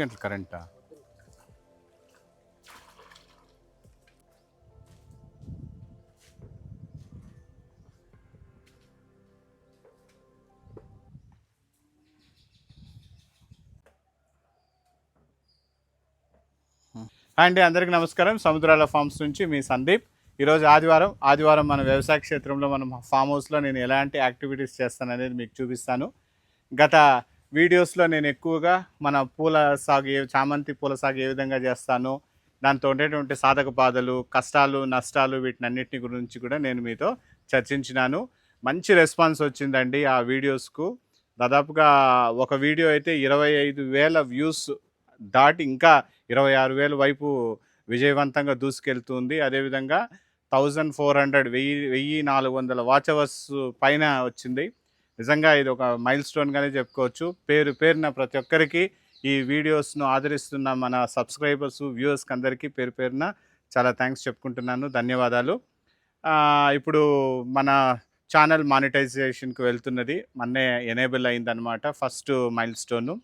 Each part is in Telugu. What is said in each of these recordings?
గంటలు కరెంటా? అండి అందరికీ నమస్కారం. సముద్రాల ఫార్మ్స్ నుంచి మీ సందీప్. ఈరోజు ఆదివారం ఆదివారం మన వ్యవసాయ క్షేత్రంలో మనం ఫామ్ హౌస్లో నేను ఎలాంటి యాక్టివిటీస్ చేస్తాననేది మీకు చూపిస్తాను. గత వీడియోస్లో నేను ఎక్కువగా మన పూల సాగు ఏ చామంతి పూల సాగు ఏ విధంగా చేస్తాను. దాంతో ఉండేటువంటి సాధక బాధలు కష్టాలు నష్టాలు వీటినన్నిటిని గురించి కూడా నేను మీతో చర్చించినాను. మంచి రెస్పాన్స్ వచ్చిందండి ఆ వీడియోస్కు. దాదాపుగా ఒక వీడియో అయితే ఇరవై ఐదు వేల వ్యూస్ దాటి ఇంకా ఇరవై ఆరు వేల వైపు విజయవంతంగా దూసుకెళ్తుంది. అదేవిధంగా థౌజండ్ ఫోర్ హండ్రెడ్ వెయ్యి వెయ్యి నాలుగు వందల వాచ్ అవర్స్ పైన వచ్చింది. నిజంగా ఇది ఒక మైల్ స్టోన్గానే చెప్పుకోవచ్చు. పేరు పేరున ప్రతి ఒక్కరికి ఈ వీడియోస్ను ఆదరిస్తున్న మన సబ్స్క్రైబర్స్ వ్యూవర్స్కి అందరికీ పేరు పేరున చాలా థ్యాంక్స్ చెప్పుకుంటున్నాను. ధన్యవాదాలు. ఇప్పుడు మన ఛానల్ మానిటైజేషన్కి వెళ్తున్నది. మొన్నే ఎనేబుల్ అయిందనమాట ఫస్ట్ మైల్ స్టోను.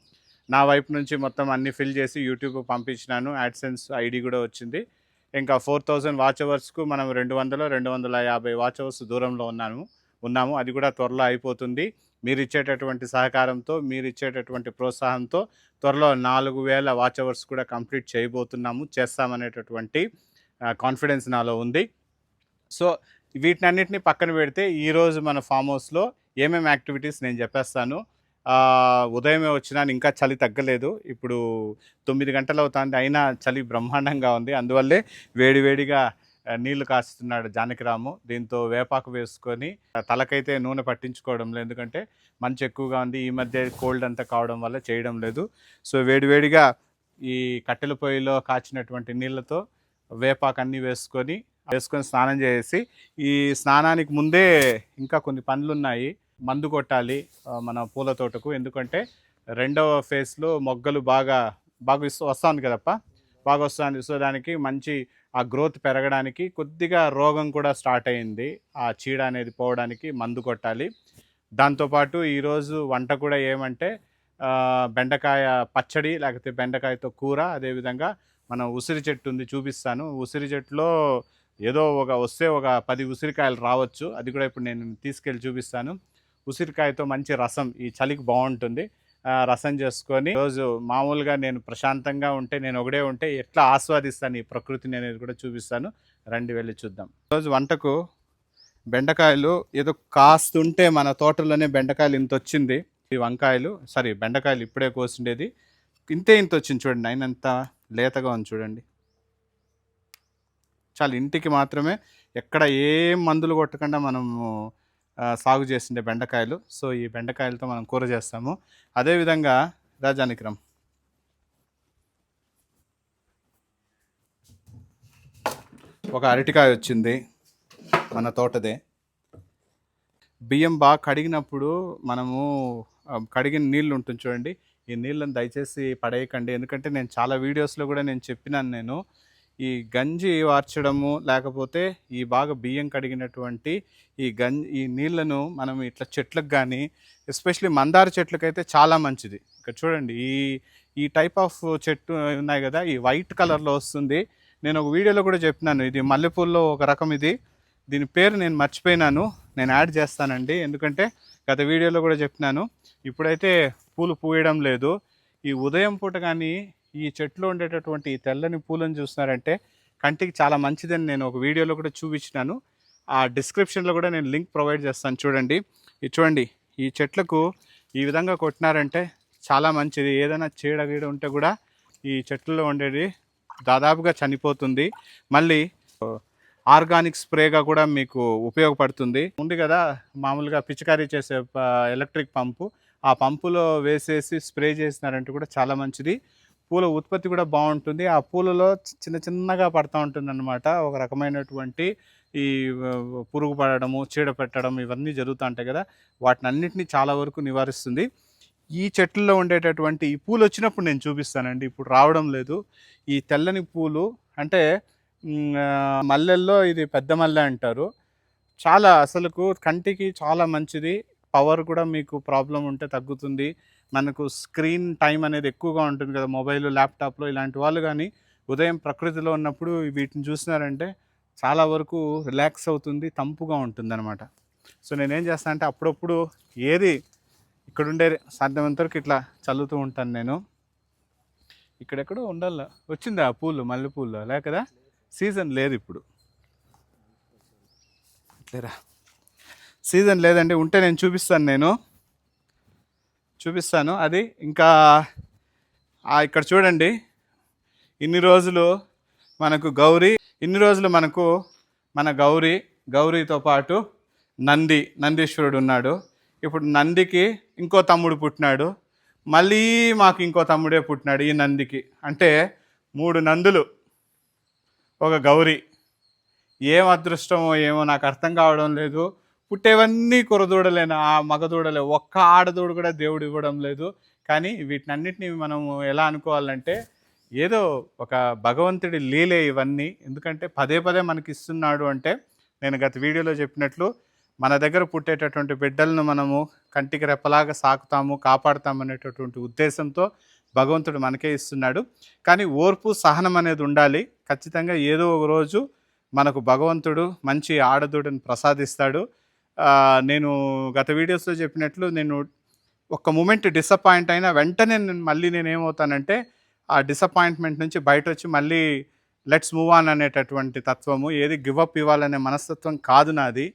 నా వైపు నుంచి మొత్తం అన్ని ఫిల్ చేసి యూట్యూబ్ పంపించినాను. యాడ్సెన్స్ ఐడి కూడా వచ్చింది. ఇంకా ఫోర్ థౌజండ్ వాచ్ అవర్స్కు మనం రెండు వందల రెండు వందల యాభై వాచ్ అవర్స్ దూరంలో ఉన్నాము. ఉన్నాము. అది కూడా త్వరలో అయిపోతుంది. మీరు ఇచ్చేటటువంటి సహకారంతో మీరు ఇచ్చేటటువంటి ప్రోత్సాహంతో త్వరలో నాలుగు వేల వాచ్ అవర్స్ కూడా కంప్లీట్ చేయబోతున్నాము. చేస్తామనేటటువంటి కాన్ఫిడెన్స్ నాలో ఉంది. సో వీటినన్నిటిని పక్కన పెడితే ఈరోజు మన ఫామ్ హౌస్లో ఏమేమి యాక్టివిటీస్ నేను చెప్పేస్తాను. ఉదయమే వచ్చినాను ఇంకా చలి తగ్గలేదు. ఇప్పుడు తొమ్మిది గంటలు అవుతుంది. అయినా చలి బ్రహ్మాండంగా ఉంది. అందువల్లే వేడివేడిగా నీళ్ళు కాస్తున్నాడు జానకిరాము. దీంతో వేపాకు వేసుకొని తలకైతే నూనె పట్టించుకోవడం లేదు. ఎందుకంటే మంచు ఎక్కువగా ఉంది. ఈ మధ్య కోల్డ్ అంతా కావడం వల్ల చేయడం లేదు. సో వేడివేడిగా ఈ కట్టెల పొయ్యిలో కాచినటువంటి నీళ్ళతో వేపాకు అన్నీ వేసుకొని వేసుకొని స్నానం చేసి ఈ స్నానానికి ముందే ఇంకా కొన్ని పనులు ఉన్నాయి మందు కొట్టాలి మన పూల తోటకు. ఎందుకంటే రెండవ ఫేజ్లో మొగ్గలు బాగా బాగా వస్తుంది కదప్ప. బాగా వస్తుంది. సో దానికి మంచి ఆ గ్రోత్ పెరగడానికి కొద్దిగా రోగం కూడా స్టార్ట్ అయింది. ఆ చీడ అనేది పోవడానికి మందు కొట్టాలి. దాంతోపాటు ఈరోజు వంట కూడా ఏమంటే బెండకాయ పచ్చడి లేకపోతే బెండకాయతో కూర అదేవిధంగా మనం ఉసిరి చెట్టు ఉంది చూపిస్తాను. ఉసిరి చెట్టులో ఏదో ఒక వస్తే ఒక పది ఉసిరికాయలు రావచ్చు. అది కూడా ఇప్పుడు నేను తీసుకెళ్ళి చూపిస్తాను. ఉసిరికాయతో మంచి రసం ఈ చలికి బాగుంటుంది. రసం చేసుకొని రోజు మామూలుగా నేను ప్రశాంతంగా ఉంటే నేను ఒకడే ఉంటే ఎట్లా ఆస్వాదిస్తాను ఈ ప్రకృతిని అనేది కూడా చూపిస్తాను. రండి వెళ్ళి చూద్దాం. రోజు వంటకు బెండకాయలు ఏదో కాస్తుంటే మన తోటలోనే బెండకాయలు ఇంత వచ్చింది. ఈ వంకాయలు సారీ బెండకాయలు ఇప్పుడే కోసిండేది. ఇంతే ఇంత వచ్చింది చూడండి అయినంత లేతగా ఉంది చూడండి. చాలా ఇంటికి మాత్రమే ఎక్కడ ఏం మందులు కొట్టకుండా మనము సాగు చేసిండే బెండకాయలు. సో ఈ బెండకాయలతో మనం కూర చేస్తాము. అదేవిధంగా రాజానిక్రమ్ ఒక అరటికాయ వచ్చింది మన తోటదే. బియ్యం బాగా కడిగినప్పుడు మనము కడిగిన నీళ్ళు ఉంటుంది చూడండి. ఈ నీళ్ళని దయచేసి పడేయకండి. ఎందుకంటే నేను చాలా వీడియోస్లో కూడా నేను చెప్పినాను నేను. ఈ గంజి వార్చడము లేకపోతే ఈ బాగా బియ్యం కడిగినటువంటి ఈ గంజి ఈ నీళ్ళను మనం ఇట్లా చెట్లకు కానీ ఎస్పెషలీ మందార చెట్లకైతే చాలా మంచిది. ఇక్కడ చూడండి ఈ ఈ టైప్ ఆఫ్ చెట్టు ఉన్నాయి కదా ఈ వైట్ కలర్లో వస్తుంది. నేను ఒక వీడియోలో కూడా చెప్పినాను ఇది మల్లెపూల్లో ఒక రకం ఇది. దీని పేరు నేను మర్చిపోయినాను నేను యాడ్ చేస్తానండి. ఎందుకంటే గత వీడియోలో కూడా చెప్పినాను ఇప్పుడైతే పూలు పూయడం లేదు. ఈ ఉదయం పూట కానీ ఈ చెట్లో ఉండేటటువంటి ఈ తెల్లని పూలను చూసినారంటే కంటికి చాలా మంచిదని నేను ఒక వీడియోలో కూడా చూపించినాను. ఆ డిస్క్రిప్షన్లో కూడా నేను లింక్ ప్రొవైడ్ చేస్తాను. చూడండి. ఇది చూడండి. ఈ చెట్లకు ఈ విధంగా కొట్టినారంటే చాలా మంచిది. ఏదైనా చీడ గీడ ఉంటే కూడా ఈ చెట్లలో ఉండేది దాదాపుగా చనిపోతుంది. మళ్ళీ ఆర్గానిక్ స్ప్రేగా కూడా మీకు ఉపయోగపడుతుంది. ఉంది కదా మామూలుగా పిచికారీ చేసే ఎలక్ట్రిక్ పంపు. ఆ పంపులో వేసేసి స్ప్రే చేసినారంటే కూడా చాలా మంచిది. పూల ఉత్పత్తి కూడా బాగుంటుంది. ఆ పూలలో చి- చిన్న చిన్నగా పడుతూ ఉంటుంది అనమాట ఒక రకమైనటువంటి ఈ పురుగు పడడము చీడ పెట్టడం ఇవన్నీ జరుగుతూ ఉంటాయి కదా. వాటిని అన్నింటినీ చాలా వరకు నివారిస్తుంది. ఈ చెట్లలో ఉండేటటువంటి ఈ పూలు వచ్చినప్పుడు నేను చూపిస్తానండి. ఇప్పుడు రావడం లేదు. ఈ తెల్లని పూలు అంటే మల్లెల్లో ఇది పెద్ద మల్లె అంటారు. చాలా అసలుకు కంటికి చాలా మంచిది. పవర్ కూడా మీకు ప్రాబ్లం ఉంటే తగ్గుతుంది. మనకు స్క్రీన్ టైం అనేది ఎక్కువగా ఉంటుంది కదా మొబైల్ ల్యాప్టాప్లో ఇలాంటి వాళ్ళు కానీ ఉదయం ప్రకృతిలో ఉన్నప్పుడు వీటిని చూసినారంటే చాలా వరకు రిలాక్స్ అవుతుంది తంపుగా ఉంటుంది అనమాట సో నేనేం చేస్తాను అంటే అప్పుడప్పుడు ఏది ఇక్కడ ఉండే సాధ్యమైనంత వరకు ఇట్లా చల్లుతూ ఉంటాను నేను. ఇక్కడెక్కడో ఉండాల వచ్చిందా ఆ పూలు మల్లెపూలు లేకదా సీజన్ లేదు ఇప్పుడు. లేరా సీజన్ లేదండి ఉంటే నేను చూపిస్తాను నేను. చూపిస్తాను. అది ఇంకా ఇక్కడ చూడండి. ఇన్ని రోజులు మనకు గౌరీ ఇన్ని రోజులు మనకు మన గౌరీ గౌరీతో పాటు నంది నందీశ్వరుడు ఉన్నాడు. ఇప్పుడు నందికి ఇంకో తమ్ముడు పుట్టినాడు. మళ్ళీ మాకు ఇంకో తమ్ముడే పుట్టినాడు ఈ నందికి. అంటే మూడు నందులు ఒక గౌరీ. ఏం అదృష్టమో ఏమో నాకు అర్థం కావడం లేదు. పుట్టేవన్నీ కురదూడలేను ఆ మగదూడలే. ఒక్క ఆడదూడ కూడా దేవుడు ఇవ్వడం లేదు. కానీ వీటినన్నిటిని మనము ఎలా అనుకోవాలంటే ఏదో ఒక భగవంతుడి లీలే ఇవన్నీ. ఎందుకంటే పదే పదే మనకి ఇస్తున్నాడు అంటే నేను గత వీడియోలో చెప్పినట్లు మన దగ్గర పుట్టేటటువంటి బిడ్డలను మనము కంటికి రెప్పలాగా సాకుతాము కాపాడుతాము అనేటటువంటి ఉద్దేశంతో భగవంతుడు మనకే ఇస్తున్నాడు. కానీ ఓర్పు సహనం అనేది ఉండాలి. ఖచ్చితంగా ఏదో ఒక రోజు మనకు భగవంతుడు మంచి ఆడదూడని ప్రసాదిస్తాడు. నేను గత వీడియోస్లో చెప్పినట్లు నేను ఒక్క మూమెంట్ డిసప్పాయింట్ అయినా వెంటనే నేను మళ్ళీ నేను ఏమవుతానంటే ఆ డిసప్పాయింట్మెంట్ నుంచి బయట వచ్చి మళ్ళీ లెట్స్ మూవ్ ఆన్ అనేటటువంటి తత్వము ఏది గివ్ అప్ ఇవ్వాలనే మనస్తత్వం కాదు నాది.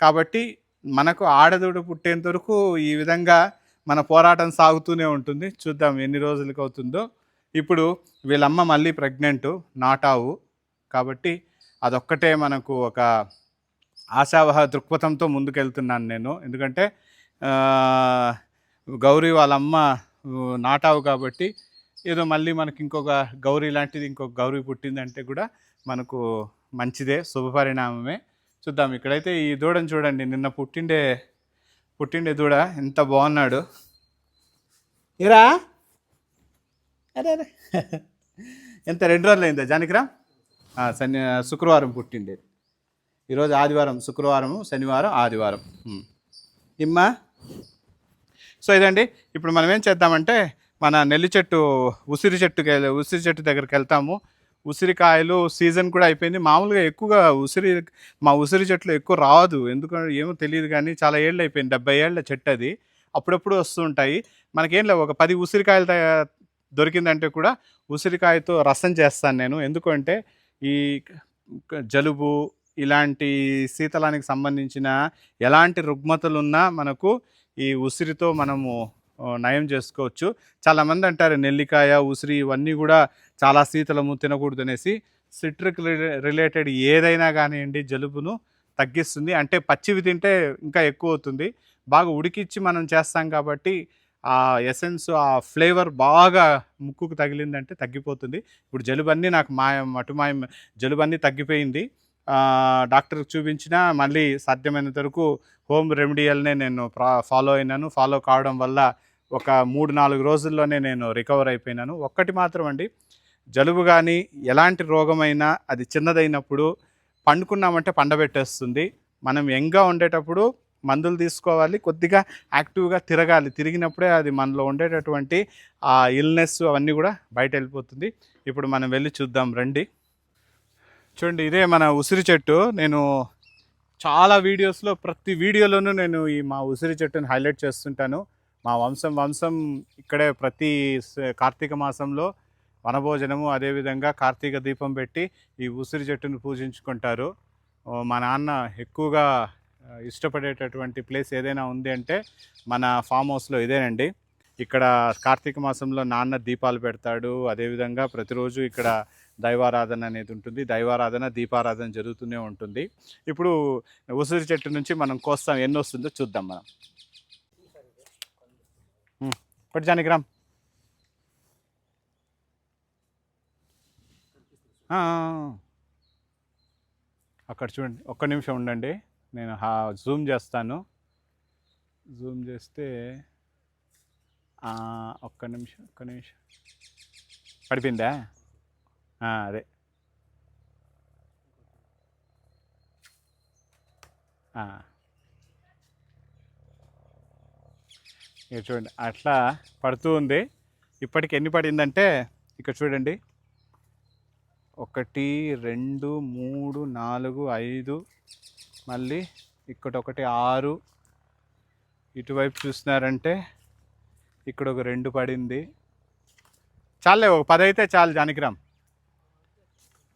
కాబట్టి మనకు ఆడదూడు పుట్టేంత వరకు ఈ విధంగా మన పోరాటం సాగుతూనే ఉంటుంది. చూద్దాం ఎన్ని రోజులకి అవుతుందో. ఇప్పుడు వీళ్ళమ్మ మళ్ళీ ప్రెగ్నెంట్ నాటావు. కాబట్టి అదొక్కటే మనకు ఒక ఆశావహ దృక్పథంతో ముందుకెళ్తున్నాను నేను. ఎందుకంటే గౌరీ వాళ్ళమ్మ నాటావు కాబట్టి ఏదో మళ్ళీ మనకి ఇంకొక గౌరీ లాంటిది ఇంకొక గౌరీ పుట్టిందంటే కూడా మనకు మంచిదే శుభపరిణామమే చూద్దాం ఇక్కడైతే ఈ దూడని చూడండి. నిన్న పుట్టిండే పుట్టిండే దూడ ఎంత బాగున్నాడు. ఇరా అరే అరే. ఎంత రెండు రోజులు అయిందా జానకిరా ఆ, శని శుక్రవారం పుట్టిండేది ఈరోజు ఆదివారం శుక్రవారం శనివారం ఆదివారం. ఇమ్మా. సో ఇదండి ఇప్పుడు మనం ఏం చేద్దామంటే మన నెల్లి చెట్టు ఉసిరి చెట్టుకి ఉసిరి చెట్టు దగ్గరికి వెళ్తాము. ఉసిరికాయలు సీజన్ కూడా అయిపోయింది. మామూలుగా ఎక్కువగా ఉసిరి మా ఉసిరి చెట్లు ఎక్కువ రాదు. ఎందుకంటే ఏమో తెలియదు కానీ చాలా ఏళ్ళు అయిపోయింది. డెబ్బై ఏళ్ళ చెట్టు అది. అప్పుడప్పుడు వస్తుంటాయి మనకేం లేవు. ఒక పది ఉసిరికాయలు దొరికిందంటే కూడా ఉసిరికాయతో రసం చేస్తాను నేను. ఎందుకంటే ఈ జలుబు ఇలాంటి శీతలానికి సంబంధించిన ఎలాంటి రుగ్మతలున్నా మనకు ఈ ఉసిరితో మనము నయం చేసుకోవచ్చు. చాలామంది అంటారు నెల్లికాయ ఉసిరి ఇవన్నీ కూడా చాలా శీతలము తినకూడదు అనేసి సిట్రిక్ రిలేటెడ్ ఏదైనా కానివ్వండి జలుబును తగ్గిస్తుంది. అంటే పచ్చివి తింటే ఇంకా ఎక్కువ అవుతుంది. బాగా ఉడికిచ్చి మనం చేస్తాం కాబట్టి ఆ ఎసెన్స్ ఆ ఫ్లేవర్ బాగా ముక్కుకు తగిలిందంటే తగ్గిపోతుంది. ఇప్పుడు జలుబన్నీ నాకు మాయం మటుమాయం జలుబన్నీ తగ్గిపోయింది. డాక్టర్కి చూపించినా మళ్ళీ సాధ్యమైనంత వరకు హోమ్ రెమెడియల్నే నేను ఫాలో అయినాను. ఫాలో కావడం వల్ల ఒక మూడు నాలుగు రోజుల్లోనే నేను రికవర్ అయిపోయినాను. ఒక్కటి మాత్రం అండి జలుబు కానీ ఎలాంటి రోగమైనా అది చిన్నదైనప్పుడు పండుకున్నామంటే పండబెట్టేస్తుంది. మనం యంగ్గా ఉండేటప్పుడు మందులు తీసుకోవాలి కొద్దిగా యాక్టివ్గా తిరగాలి. తిరిగినప్పుడే అది మనలో ఉండేటటువంటి ఆ ఇల్నెస్ అవన్నీ కూడా బయట వెళ్ళిపోతుంది. ఇప్పుడు మనం వెళ్ళి చూద్దాం రండి. చూడండి ఇదే మన ఉసిరి చెట్టు. నేను చాలా వీడియోస్లో ప్రతి వీడియోలోనూ నేను ఈ మా ఉసిరి చెట్టుని హైలైట్ చేస్తుంటాను. మా వంశం వంశం ఇక్కడే ప్రతి కార్తీక మాసంలో వనభోజనము అదేవిధంగా కార్తీక దీపం పెట్టి ఈ ఉసిరి చెట్టును పూజించుకుంటారు. మా నాన్న ఎక్కువగా ఇష్టపడేటటువంటి ప్లేస్ ఏదైనా ఉంది అంటే మన ఫామ్ హౌస్లో ఇదేనండి. ఇక్కడ కార్తీక మాసంలో నాన్న దీపాలు పెడతాడు. అదేవిధంగా ప్రతిరోజు ఇక్కడ దైవారాధన అనేది ఉంటుంది. దైవారాధన దీపారాధన జరుగుతూనే ఉంటుంది. ఇప్పుడు ఉసిరి చెట్టు నుంచి మనం కోస్తాం. ఎన్ని వస్తుందో చూద్దాం మనం. పట్టు జానికి అక్కడ చూడండి. ఒక్క నిమిషం ఉండండి. నేను హా జూమ్ చేస్తాను. జూమ్ చేస్తే ఒక్క నిమిషం ఒక్క నిమిషం. పడిపోయిందా? అదే. ఇక్కడ చూడండి అట్లా పడుతూ ఉంది. ఇప్పటికి ఎన్ని పడిందంటే ఇక్కడ చూడండి. ఒకటి రెండు మూడు నాలుగు ఐదు మళ్ళీ ఇక్కడ ఒకటి ఆరు. ఇటువైపు చూస్తున్నారంటే ఇక్కడ ఒక రెండు పడింది. చాలే ఒక పది అయితే చాలు జానకిరామ్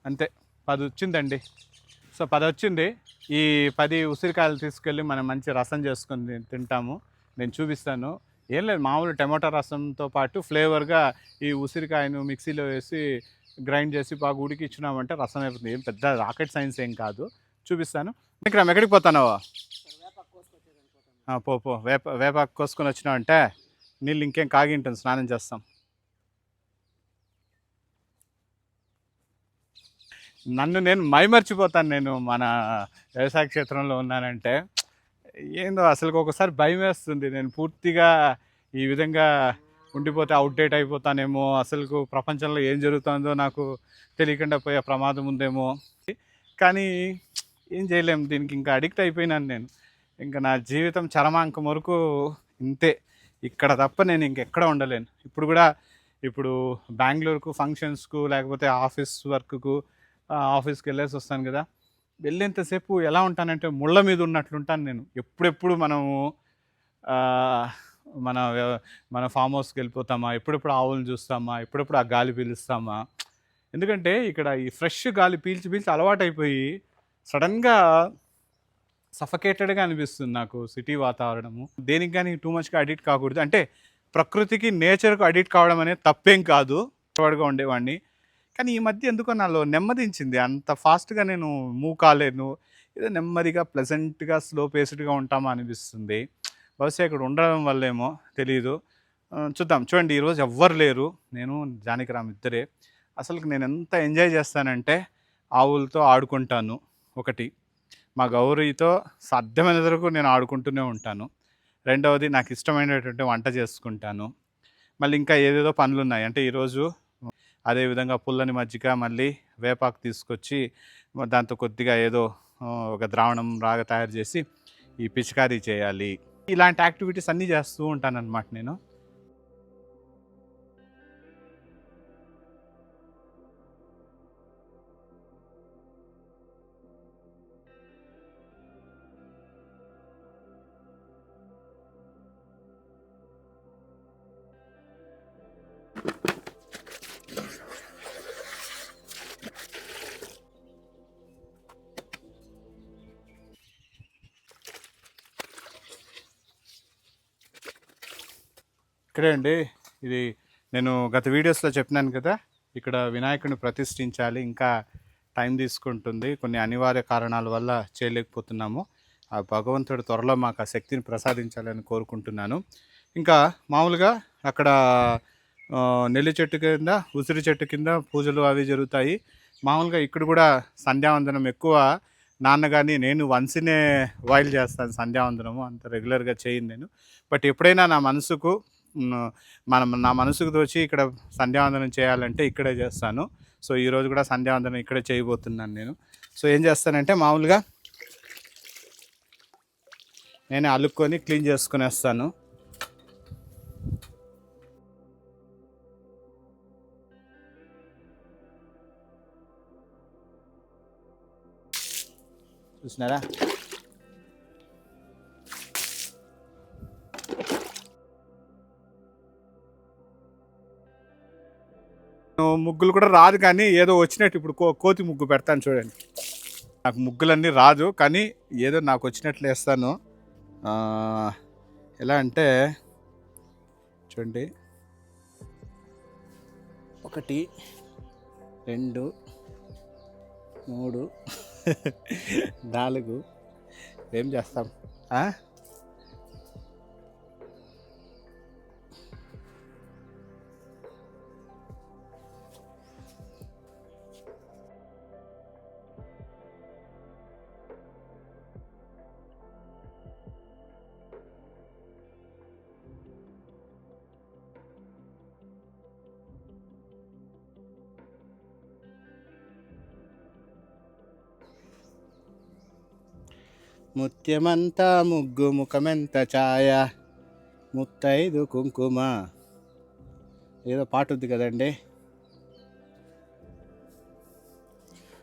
అంతే. పది వచ్చిందండి సో పది వచ్చింది ఈ పది ఉసిరికాయలు తీసుకెళ్ళి మనం మంచి రసం చేసుకొని తింటాము. నేను చూపిస్తాను. ఏం లేదు మామూలు టమాటా రసంతో పాటు ఫ్లేవర్గా ఈ ఉసిరికాయను మిక్సీలో వేసి గ్రైండ్ చేసి బాగా ఉడికిచ్చినామంటే రసం అయిపోతుంది. ఏం పెద్ద రాకెట్ సైన్స్ ఏం కాదు. చూపిస్తాను. విక్రమ్ ఎక్కడికి పోతానవా ఆ, పో వేప వేపాకు కోసుకొని వచ్చినావంటే నీళ్ళు ఇంకేం కాగి స్నానం చేస్తాం. నన్ను నేను మైమర్చిపోతాను నేను మన వ్యవసాయ క్షేత్రంలో ఉన్నానంటే. ఏందో అసలు ఒకసారి భయం వేస్తుంది. నేను పూర్తిగా ఈ విధంగా ఉండిపోతే అవుట్డేట్ అయిపోతానేమో అసలు ప్రపంచంలో ఏం జరుగుతుందో నాకు తెలియకుండా పోయే ప్రమాదం ఉందేమో. కానీ ఏం చేయలేము దీనికి ఇంకా అడిక్ట్ అయిపోయినాను నేను. ఇంకా నా జీవితం చరమాంకం వరకు ఇంతే. ఇక్కడ తప్ప నేను ఇంకెక్కడ ఉండలేను. ఇప్పుడు కూడా ఇప్పుడు బెంగళూరుకు ఫంక్షన్స్కు లేకపోతే ఆఫీస్ వర్క్కు ఆఫీస్కి వెళ్ళేసి వస్తాను కదా. వెళ్ళేంతసేపు ఎలా ఉంటానంటే ముళ్ళ మీద ఉన్నట్లుంటాను నేను. ఎప్పుడెప్పుడు మనము మన మన ఫామ్ హౌస్కి వెళ్ళిపోతామా? ఎప్పుడెప్పుడు ఆవులను చూస్తామా? ఎప్పుడెప్పుడు ఆ గాలి పీలుస్తామా? ఎందుకంటే ఇక్కడ ఈ ఫ్రెష్ గాలి పీల్చి పీల్చి అలవాటైపోయి సడన్గా సఫకేటెడ్గా అనిపిస్తుంది నాకు సిటీ వాతావరణము. దేనికి కానీ టూ మచ్గా అడిక్ట్ కాకూడదు. అంటే ప్రకృతికి నేచర్కు అడిక్ట్ కావడం అనేది తప్పేం కాదు. వాడుగా ఉండేవాడిని. కానీ ఈ మధ్య ఎందుకో నాలో నెమ్మదించింది. అంత ఫాస్ట్గా నేను మూవ్ కాలేను ఏదో నెమ్మదిగా ప్లెజెంట్గా స్లో పేస్డ్గా ఉంటామా అనిపిస్తుంది. బహుశా ఇక్కడ ఉండడం వల్లేమో తెలియదు చూద్దాం. చూడండి ఈరోజు ఎవ్వరు లేరు. నేను జానకిరామ్ ఇద్దరే. అసలు నేను ఎంత ఎంజాయ్ చేస్తానంటే ఆవులతో ఆడుకుంటాను ఒకటి. మా గౌరీతో సాధ్యమైన వరకు నేను ఆడుకుంటూనే ఉంటాను. రెండవది నాకు ఇష్టమైనటువంటి వంట చేసుకుంటాను. మళ్ళీ ఇంకా ఏదేదో పనులు ఉన్నాయి అంటే ఈరోజు అదేవిధంగా పుల్లని మజ్జిగ మళ్ళీ వేపాకు తీసుకొచ్చి దాంతో కొద్దిగా ఏదో ఒక ద్రావణం రాగా తయారు చేసి ఈ పిచికారీ చేయాలి. ఇలాంటి యాక్టివిటీస్ అన్నీ చేస్తూ ఉంటానన్నమాట నేను. ఇక్కడే అండి. ఇది నేను గత వీడియోస్లో చెప్పినాను కదా ఇక్కడ వినాయకుడిని ప్రతిష్ఠించాలి ఇంకా టైం తీసుకుంటుంది. కొన్ని అనివార్య కారణాల వల్ల చేయలేకపోతున్నాము. ఆ భగవంతుడు త్వరలో మాకు ఆ శక్తిని ప్రసాదించాలని కోరుకుంటున్నాను. ఇంకా మామూలుగా అక్కడ నెల్లి చెట్టు కింద ఉసిరి చెట్టు కింద పూజలు అవి జరుగుతాయి. మామూలుగా ఇక్కడ కూడా సంధ్యావందనం ఎక్కువ. నాన్న కానీ నేను వన్సినే వాయిల్ చేస్తాను సంధ్యావందనము. అంత రెగ్యులర్గా చేయను నేను. బట్ ఎప్పుడైనా నా మనసుకు మనం నా మనసుకు తోచి ఇక్కడ సంధ్యావందనం చేయాలంటే ఇక్కడే చేస్తాను. సో ఈరోజు కూడా సంధ్యావందనం ఇక్కడే చేయబోతున్నాను నేను. సో ఏం చేస్తానంటే మామూలుగా నేనే అలుక్కొని క్లీన్ చేసుకునేస్తాను. చూసినారా? ముగ్గులు కూడా రాదు కానీ ఏదో వచ్చినట్టు ఇప్పుడు కో కోతి ముగ్గు పెడతాను చూడండి. నాకు ముగ్గులన్నీ రాదు కానీ ఏదో నాకు వచ్చినట్లు వేస్తాను. ఎలా అంటే చూడండి. ఒకటి రెండు మూడు నాలుగు. ఏం చేస్తాం? ముత్యమంతా ముగ్గు ముఖమెంత ఛాయ? ముత్తైదు కుంకుమ. ఏదో పాట ఉంది కదండి.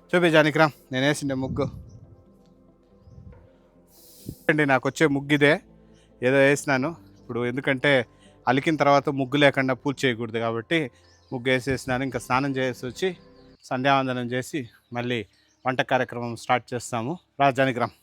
చూపి రా నేను వేసిండే ముగ్గు. అండి నాకు వచ్చే ముగ్గు ఇదే ఏదో వేసినాను. ఇప్పుడు ఎందుకంటే అలికిన తర్వాత ముగ్గు లేకుండా పూజ చేయకూడదు కాబట్టి ముగ్గు వేసేసినాను. ఇంకా స్నానం చేసి వచ్చి సంధ్యావందనం చేసి మళ్ళీ వంట కార్యక్రమం స్టార్ట్ చేస్తాము. రాజానికి రామ్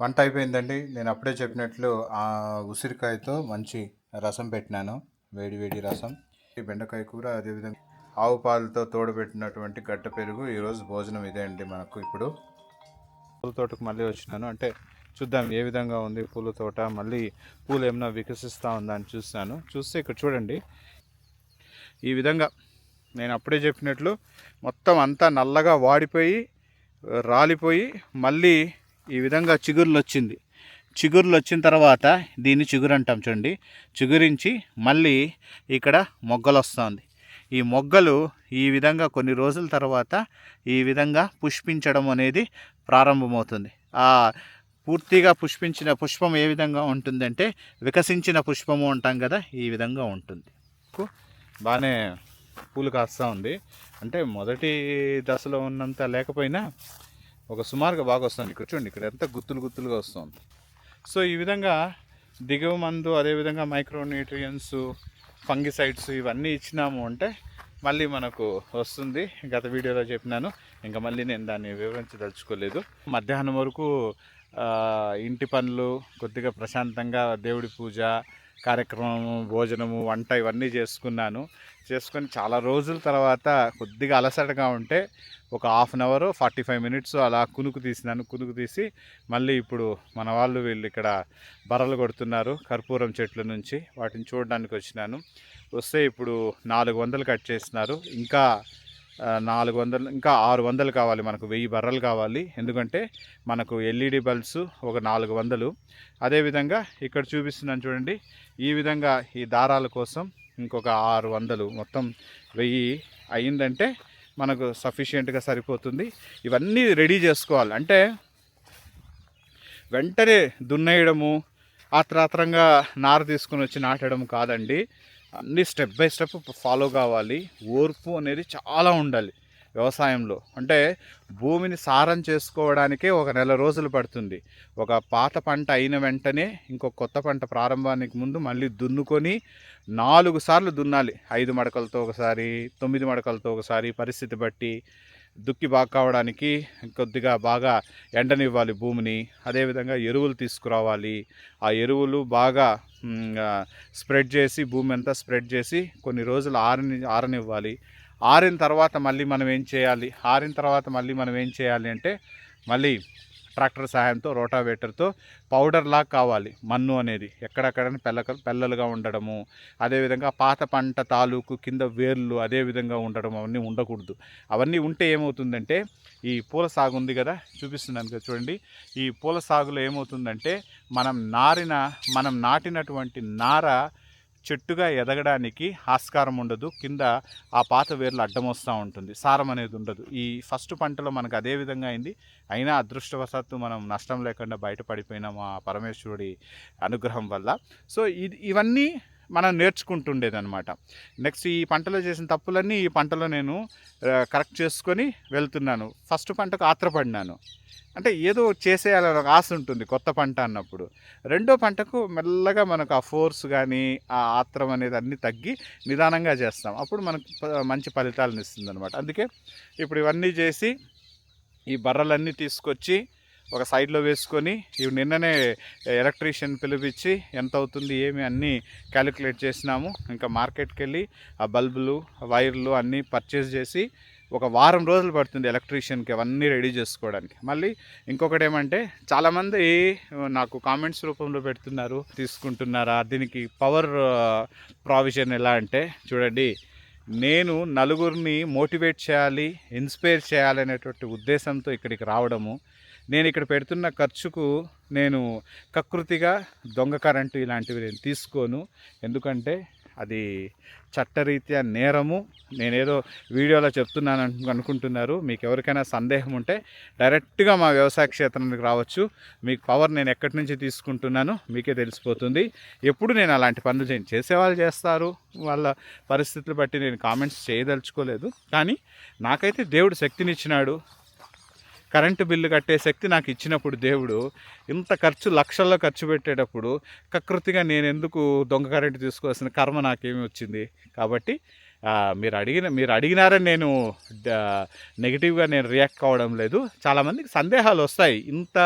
వంట అయిపోయిందండి. నేను అప్పుడే చెప్పినట్లు ఆ ఉసిరికాయతో మంచి రసం పెట్టినాను. వేడి వేడి రసం. ఈ బెండకాయ కూర అదేవిధంగా ఆవు పాలతో తోడబెట్టినటువంటి గడ్డ పెరుగు ఈరోజు భోజనం ఇదే అండి మనకు ఇప్పుడు. పూల తోటకు మళ్ళీ వచ్చినాను. అంటే చూద్దాం ఏ విధంగా ఉంది పూల తోట. మళ్ళీ పూలు ఏమైనా వికసిస్తూ ఉందా అని చూస్తాను. చూస్తే ఇక్కడ చూడండి. ఈ విధంగా నేను అప్పుడే చెప్పినట్లు మొత్తం అంతా నల్లగా వాడిపోయి రాలిపోయి మళ్ళీ ఈ విధంగా చిగుర్లు వచ్చింది చిగుర్లు వచ్చిన తర్వాత దీన్ని చిగురు అంటాం చూడండి. చిగురించి మళ్ళీ ఇక్కడ మొగ్గలు వస్తుంది ఈ మొగ్గలు ఈ విధంగా కొన్ని రోజుల తర్వాత ఈ విధంగా పుష్పించడం అనేది ప్రారంభమవుతుంది. ఆ పూర్తిగా పుష్పించిన పుష్పం ఏ విధంగా ఉంటుందంటే వికసించిన పుష్పము అంటాం కదా ఈ విధంగా ఉంటుంది. బాగానే పూలు కాస్తూ ఉంది. అంటే మొదటి దశలో ఉన్నంత లేకపోయినా ఒక సుమారుగా బాగా వస్తుంది. ఇక్కడ చూడండి ఇక్కడ ఎంత గుత్తులు గుత్తులుగా వస్తుంది. సో ఈ విధంగా దిగువ మందు అదేవిధంగా మైక్రోన్యూట్రియన్స్ ఫంగిసైడ్స్ ఇవన్నీ ఇచ్చినాము అంటే మళ్ళీ మనకు వస్తుంది. గత వీడియోలో చెప్పినాను. ఇంకా మళ్ళీ నేను దాన్ని వివరించదలుచుకోలేదు. మధ్యాహ్నం వరకు ఇంటి పనులు కొద్దిగా ప్రశాంతంగా దేవుడి పూజ కార్యక్రమము భోజనము వంట ఇవన్నీ చేసుకున్నాను. చేసుకొని చాలా రోజుల తర్వాత కొద్దిగా అలసటగా ఉంటే ఒక half an hour forty five minutes అలా కునుకు తీసినాను కునుకు తీసి మళ్ళీ ఇప్పుడు మన వాళ్ళు వీళ్ళు ఇక్కడ బర్రలు కొడుతున్నారు కర్పూరం చెట్ల నుంచి. వాటిని చూడడానికి వచ్చినాను. వస్తే ఇప్పుడు నాలుగు వందలు కట్ చేసినారు ఇంకా నాలుగు వందలు ఇంకా ఆరు వందలు కావాలి మనకు వెయ్యి బర్రలు కావాలి. ఎందుకంటే మనకు ఎల్ఈడి బల్బ్స్ ఒక నాలుగు వందలు. అదేవిధంగా ఇక్కడ చూపిస్తున్నాను చూడండి ఈ విధంగా ఈ దారాల కోసం ఇంకొక ఆరు వందలు. మొత్తం వెయ్యి అయిందంటే మనకు సఫిషియెంట్గా సరిపోతుంది. ఇవన్నీ రెడీ చేసుకోవాలి. అంటే వెంటనే దున్నేయడము ఆత్రాత్రంగా నార తీసుకుని వచ్చి నాటడం కాదండి. అన్ని స్టెప్ బై స్టెప్ ఫాలో కావాలి. ఓర్పు అనేది చాలా ఉండాలి. వ్యవసాయంలో. అంటే భూమిని సారం చేసుకోవడానికే ఒక నెల రోజులు పడుతుంది. ఒక పాత పంట అయిన వెంటనే ఇంకో కొత్త పంట ప్రారంభానికి ముందు మళ్ళీ దున్నుకొని నాలుగు సార్లు దున్నాలి. ఐదు మడకలతో ఒకసారి తొమ్మిది మడకలతో ఒకసారి పరిస్థితి బట్టి దుక్కి బాగా కావడానికి కొద్దిగా బాగా ఎండనివ్వాలి భూమిని. అదేవిధంగా ఎరువులు తీసుకురావాలి. ఆ ఎరువులు బాగా స్ప్రెడ్ చేసి భూమి అంతా స్ప్రెడ్ చేసి కొన్ని రోజులు ఆరని ఆరనివ్వాలి. ఆరిన తర్వాత మళ్ళీ మనం ఏం చేయాలి? ఆరిన తర్వాత మళ్ళీ మనం ఏం చేయాలి అంటే మళ్ళీ ట్రాక్టర్ సహాయంతో రోటావేటర్తో పౌడర్ లాగా కావాలి. మన్ను అనేది ఎక్కడెక్కడ పెల్లక పెల్లలుగా ఉండడము అదేవిధంగా పాత పంట తాలూకు కింద వేర్లు అదే విధంగా ఉండడం అవన్నీ ఉండకూడదు. అవన్నీ ఉంటే ఏమవుతుందంటే ఈ పూల సాగు ఉంది కదా చూపిస్తున్నాను కదా చూడండి. ఈ పూల సాగులో ఏమవుతుందంటే మనం నారిన మనం నాటినటువంటి నార చెట్టుగా ఎదగడానికి ఆస్కారం ఉండదు. కింద ఆ పాత వేర్లు అడ్డం వస్తూ ఉంటుంది. సారం అనేది ఉండదు. ఈ ఫస్ట్ పంటలో మనకు అదే విధంగా అయింది. అయినా అదృష్టవశాత్తు మనం నష్టం లేకుండా బయటపడిపోయినాం ఆ పరమేశ్వరుడి అనుగ్రహం వల్ల. సో ఇది ఇవన్నీ మనం నేర్చుకుంటుండేదనమాట నెక్స్ట్ ఈ పంటలో చేసిన తప్పులన్నీ ఈ పంటలో నేను కరెక్ట్ చేసుకొని వెళ్తున్నాను. ఫస్ట్ పంటకు ఆత్రపడినాను. అంటే ఏదో చేసేయాలని ఒక ఆశ ఉంటుంది కొత్త పంట అన్నప్పుడు. రెండో పంటకు మెల్లగా మనకు ఆ ఫోర్స్ కానీ ఆ ఆత్రం అనేది అన్నీ తగ్గి నిదానంగా చేస్తాం. అప్పుడు మనకు మంచి ఫలితాలను ఇస్తుంది అనమాట అందుకే ఇప్పుడు ఇవన్నీ చేసి ఈ బర్రెలన్నీ తీసుకొచ్చి ఒక సైడ్లో వేసుకొని ఇవి నిన్ననే ఎలక్ట్రీషియన్ పిలిపించి ఎంత అవుతుంది ఏమి అన్నీ క్యాలిక్యులేట్ చేసినాము. ఇంకా మార్కెట్కి వెళ్ళి ఆ బల్బులు వైర్లు అన్నీ పర్చేస్ చేసి ఒక వారం రోజులు పడుతుంది ఎలక్ట్రీషియన్కి అవన్నీ రెడీ చేసుకోవడానికి. మళ్ళీ ఇంకొకటి ఏమంటే చాలామంది నాకు కామెంట్స్ రూపంలో పెడుతున్నారు తీసుకుంటున్నారా దీనికి పవర్ ప్రావిజన్ ఎలా అంటే చూడండి నేను నలుగురిని మోటివేట్ చేయాలి ఇన్స్పైర్ చేయాలనేటువంటి ఉద్దేశంతో ఇక్కడికి రావడము నేను ఇక్కడ పెడుతున్న ఖర్చుకు నేను కకృతిగా దొంగ కరెంటు ఇలాంటివి నేను తీసుకోను. ఎందుకంటే అది చట్టరీత్యా నేరము. నేనేదో వీడియోలో చెప్తున్నాను అనుకుంటున్నారు. మీకు ఎవరికైనా సందేహం ఉంటే డైరెక్ట్గా మా వ్యవసాయ క్షేత్రానికి రావచ్చు. మీకు పవర్ నేను ఎక్కడి నుంచి తీసుకుంటున్నానో మీకే తెలిసిపోతుంది. ఎప్పుడు నేను అలాంటి పనులు చేయను చేసేవాళ్ళు చేస్తారు. వాళ్ళ పరిస్థితులు బట్టి నేను కామెంట్స్ చేయదలుచుకోలేదు. కానీ నాకైతే దేవుడు శక్తినిచ్చినాడు. కరెంటు బిల్లు కట్టే శక్తి నాకు ఇచ్చినప్పుడు దేవుడు ఇంత ఖర్చు లక్షల్లో ఖర్చు పెట్టేటప్పుడు కకృతిగా నేను ఎందుకు దొంగ కరెంటు తీసుకోవాల్సిన కర్మ నాకేమి వచ్చింది? కాబట్టి మీరు అడిగిన మీరు అడిగినారని నేను నెగిటివ్గా నేను రియాక్ట్ కావడం లేదు. చాలామందికి సందేహాలు వస్తాయి. ఇంత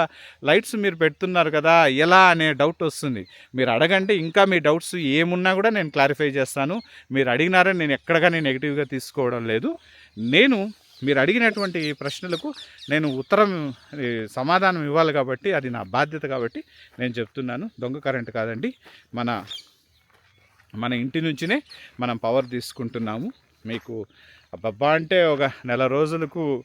లైట్స్ మీరు పెడుతున్నారు కదా ఎలా అనే డౌట్ వస్తుంది. మీరు అడగండి ఇంకా మీ డౌట్స్ ఏమున్నా కూడా నేను క్లారిఫై చేస్తాను. మీరు అడిగినారని నేను ఎక్కడ నేను నెగిటివ్గా తీసుకోవడం లేదు. నేను మీరు అడిగినటువంటి ప్రశ్నలకు నేను ఉత్తరం సమాధానం ఇవ్వాలి కాబట్టి అది నా బాధ్యత కాబట్టి నేను చెప్తున్నాను. దొంగ కరెంట్ కాదండి. మన మన ఇంటి నుంచినే మనం పవర్ తీసుకుంటున్నాము. మీకు అబ్బబ్బా అంటే ఒక నెల రోజులకు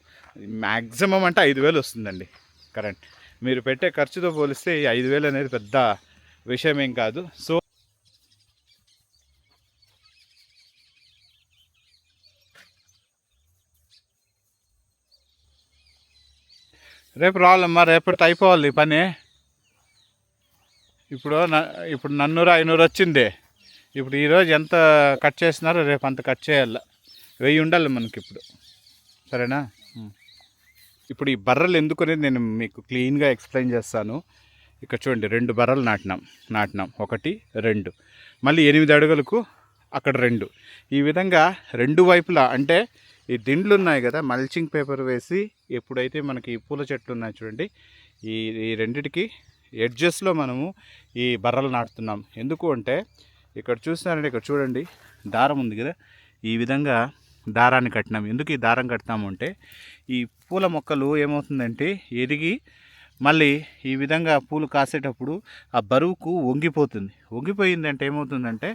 మ్యాక్సిమం అంటే ఐదు వేలు వస్తుందండి కరెంట్. మీరు పెట్టే ఖర్చుతో పోలిస్తే ఈ ఐదు వేలు అనేది పెద్ద విషయం ఏం కాదు. సో రేపు రావాలమ్మా రేపటి అయిపోవాలి పని. ఇప్పుడు ఇప్పుడు నన్నూరు ఐనూరు వచ్చింది. ఇప్పుడు ఈరోజు ఎంత కట్ చేసినారో రేపు అంత కట్ చేయాలి. వెయ్యి ఉండాలి మనకి ఇప్పుడు. సరేనా. ఇప్పుడు ఈ బర్రెలు ఎందుకు అనేది నేను మీకు క్లీన్గా ఎక్స్ప్లెయిన్ చేస్తాను. ఇక్కడ చూడండి రెండు బర్రెలు నాటినాం నాటినాం. ఒకటి రెండు. మళ్ళీ ఎనిమిది అడుగులకు అక్కడ రెండు. ఈ విధంగా రెండు వైపులా అంటే ఈ దిండ్లు ఉన్నాయి కదా మల్చింగ్ పేపర్ వేసి ఎప్పుడైతే మనకి ఈ పూల చెట్లు ఉన్నాయి చూడండి ఈ ఈ రెండిటికి ఎడ్జెస్లో మనము ఈ బర్రెలు నాటుతున్నాం. ఎందుకు అంటే ఇక్కడ చూస్తున్నారంటే ఇక్కడ చూడండి దారం ఉంది కదా ఈ విధంగా దారాన్ని కట్టినాం. ఎందుకు ఈ దారం కట్టినాము అంటే ఈ పూల మొక్కలు ఏమవుతుందంటే ఎదిగి మళ్ళీ ఈ విధంగా పూలు కాసేటప్పుడు ఆ బరువుకు వంగిపోతుంది. వంగిపోయిందంటే ఏమవుతుందంటే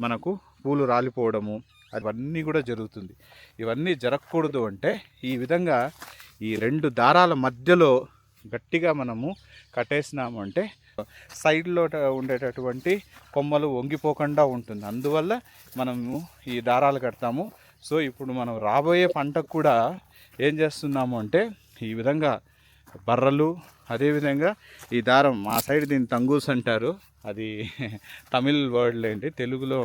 మనకు పూలు రాలిపోవడము అవన్నీ కూడా జరుగుతుంది. ఇవన్నీ జరగకూడదు అంటే ఈ విధంగా ఈ రెండు దారాల మధ్యలో గట్టిగా మనము కట్టేసినాము అంటే సైడ్లో ఉండేటటువంటి కొమ్మలు వంగిపోకుండా ఉంటుంది. అందువల్ల మనము ఈ దారాలు కడతాము. సో ఇప్పుడు మనం రాబోయే పంటకు కూడా ఏం చేస్తున్నాము అంటే ఈ విధంగా బర్రలు అదేవిధంగా ఈ దారం మా సైడ్ దీన్ని తంగూస్ అంటారు. అది తమిళ్ వర్డ్లేండి తెలుగులో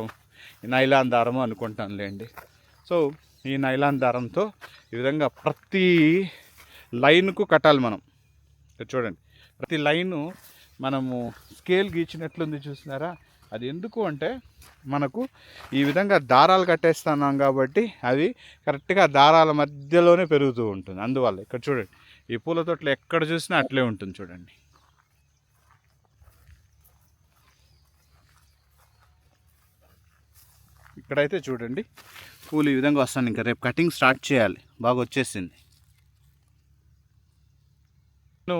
నైలాన్ దారము అనుకుంటానులేండి. సో ఈ నైలాన్ దారంతో ఈ విధంగా ప్రతి లైన్కు కట్టాలి మనం. ఇక్కడ చూడండి. ప్రతి లైను మనము స్కేల్ గీచినట్లుంది చూసినారా? అది ఎందుకు అంటే మనకు ఈ విధంగా దారాలు కట్టేస్తున్నాం కాబట్టి అది కరెక్ట్గా దారాల మధ్యలోనే పెరుగుతూ ఉంటుంది. అందువల్ల ఇక్కడ చూడండి. ఈ పూల తోటలు ఎక్కడ చూసినా అట్లే ఉంటుంది చూడండి. ఇక్కడైతే చూడండి. పూలు ఈ విధంగా వస్తాను. ఇంకా రేపు కటింగ్ స్టార్ట్ చేయాలి. బాగా వచ్చేసింది. నేను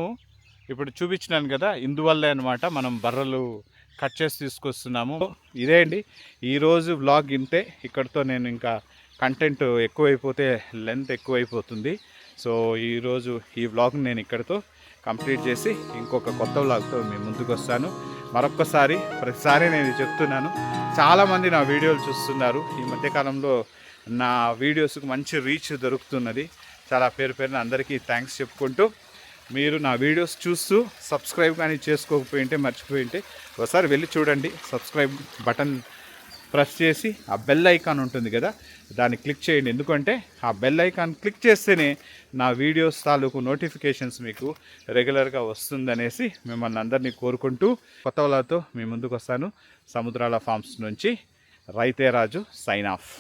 ఇప్పుడు చూపించినాను కదా ఇందువల్లే అనమాట మనం బర్రెలు కట్ చేసి తీసుకొస్తున్నాము. ఇదే అండి. ఈరోజు వ్లాగ్ ఇంతే. ఇక్కడితో నేను ఇంకా కంటెంట్ ఎక్కువైపోతే లెంత్ ఎక్కువైపోతుంది. సో ఈరోజు ఈ వ్లాగ్ని నేను ఇక్కడితో కంప్లీట్ చేసి ఇంకొక కొత్త వ్లాగ్తో మేము ముందుకు వస్తాను. మరొక్కసారి ప్రతిసారి నేను చెప్తున్నాను. చాలామంది నా వీడియోలు చూస్తున్నారు. ఈ మధ్యకాలంలో నా వీడియోస్కి మంచి రీచ్ దొరుకుతున్నది. చాలా పేరు పేరున అందరికీ థ్యాంక్స్ చెప్పుకుంటూ మీరు నా వీడియోస్ చూస్తూ సబ్స్క్రైబ్ కానీ చేసుకోకపోయింటే మర్చిపోయింటే ఒకసారి వెళ్ళి చూడండి. సబ్స్క్రైబ్ బటన్ ప్రెస్ చేసి ఆ బెల్ ఐకాన్ ఉంటుంది కదా దాన్ని క్లిక్ చేయండి. ఎందుకంటే ఆ బెల్ ఐకాన్ క్లిక్ చేస్తేనే నా వీడియోస్ తాలూకు నోటిఫికేషన్స్ మీకు రెగ్యులర్గా వస్తుందనేసి మిమ్మల్ని అందరినీ కోరుకుంటూ కొత్త వాళ్ళతో మీ ముందుకు వస్తాను సముద్రాల ఫార్మ్స్ నుంచి రైతే రాజు సైన్ ఆఫ్